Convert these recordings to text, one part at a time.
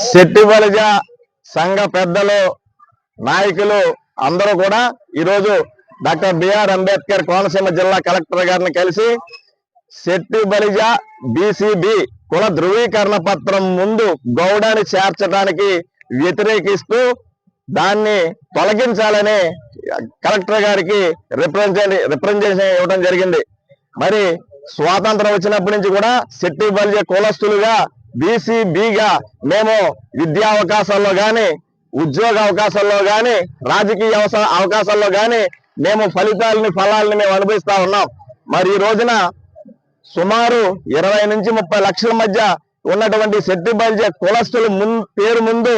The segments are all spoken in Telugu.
శెట్టి బలిజ సంఘ పెద్దలు నాయకులు అందరూ కూడా ఈరోజు డాక్టర్ బిఆర్ అంబేద్కర్ కోనసీమ జిల్లా కలెక్టర్ గారిని కలిసి శెట్టి బలిజ బీసీబీ కుల ధృవీకరణ పత్రం ముందు గౌడాన్ని చేర్చడానికి వ్యతిరేకిస్తూ దాన్ని తొలగించాలని కలెక్టర్ గారికి రిప్రజెంట్ రిప్రజెంటేషన్ ఇవ్వడం జరిగింది. మరి స్వాతంత్రం వచ్చినప్పటి నుంచి కూడా శెట్టి బలిజ కులస్తులుగా బీసీబీగా మేము విద్యా అవకాశాల్లో కానీ ఉద్యోగ అవకాశాల్లో కానీ రాజకీయ అవకాశాల్లో కానీ మేము ఫలితాలని ఫలాలని మేము అనుభవిస్తా ఉన్నాం. మరి ఈ రోజున సుమారు ఇరవై నుంచి ముప్పై లక్షల మధ్య ఉన్నటువంటి శెట్టి బలిజ కులస్తులు పేరు ముందు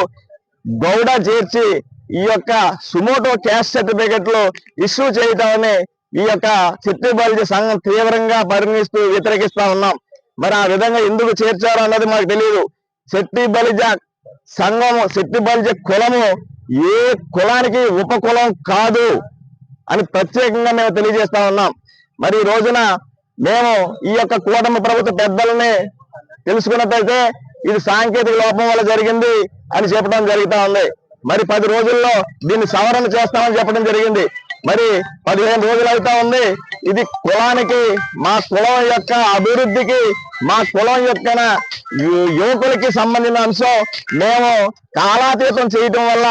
గౌడ చేర్చి ఈ యొక్క సుమోటో క్యాష్ సర్టిఫికెట్లు ఇష్యూ చేయటాన్ని ఈ యొక్క శెట్టి సంఘం తీవ్రంగా పరిగణిస్తూ వ్యతిరేకిస్తా ఉన్నాం. మరి ఆ విధంగా ఎందుకు చేర్చారు అన్నది మాకు తెలియదు శెట్టి బలిజ సంఘము శెట్టి బలిజ కులము ఏ కులానికి ఉపకులం కాదు అని ప్రత్యేకంగా మేము తెలియజేస్తా ఉన్నాం. మరి ఈ రోజున మేము ఈ యొక్క కూటమి ప్రభుత్వ పెద్దల్ని తెలుసుకున్నట్టయితే ఇది సాంకేతిక లోపం వల్ల జరిగింది అని చెప్పడం జరుగుతూ ఉంది. మరి పది రోజుల్లో దీన్ని సవరణ చేస్తామని చెప్పడం జరిగింది. మరి పదిహేను రోజులు అవుతా ఉంది. ఇది కులానికి మా కులం యొక్క అభివృద్ధికి మా కులం యొక్క యువకులకి సంబంధించిన అంశం మేము కాలాతీతం చేయటం వల్ల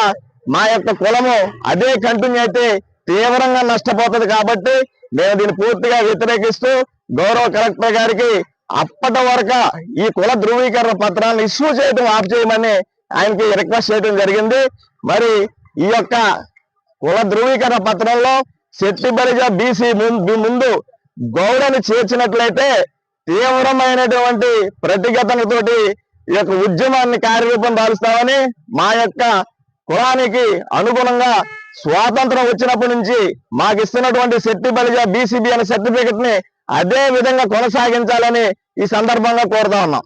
మా యొక్క కులము అదే కంటిన్యూ అయితే తీవ్రంగా నష్టపోతుంది కాబట్టి మేము దీన్ని పూర్తిగా వ్యతిరేకిస్తూ గౌరవ కలెక్టర్ గారికి అప్పటి వరకు ఈ కుల ధృవీకరణ పత్రాన్ని ఇష్యూ చేయడం ఆఫ్ చేయమని ఆయనకి రిక్వెస్ట్ చేయడం జరిగింది. మరి ఈ యొక్క కుల ధృవీకరణ పత్రంలో శెట్టి బలిజ బీసీ ముందు గౌడని చేర్చినట్లయితే తీవ్రమైనటువంటి ప్రతిఘటనతోటి ఈ యొక్క ఉద్యమాన్ని కార్యరూపం దాలుస్తామని మా యొక్క కులానికి అనుగుణంగా స్వాతంత్రం వచ్చినప్పటి నుంచి మాకు ఇస్తున్నటువంటి శక్తి బలిగా బీసీబీ అనే సర్టిఫికెట్ని అదే విధంగా కొనసాగించాలని ఈ సందర్భంగా కోరుతా ఉన్నాం.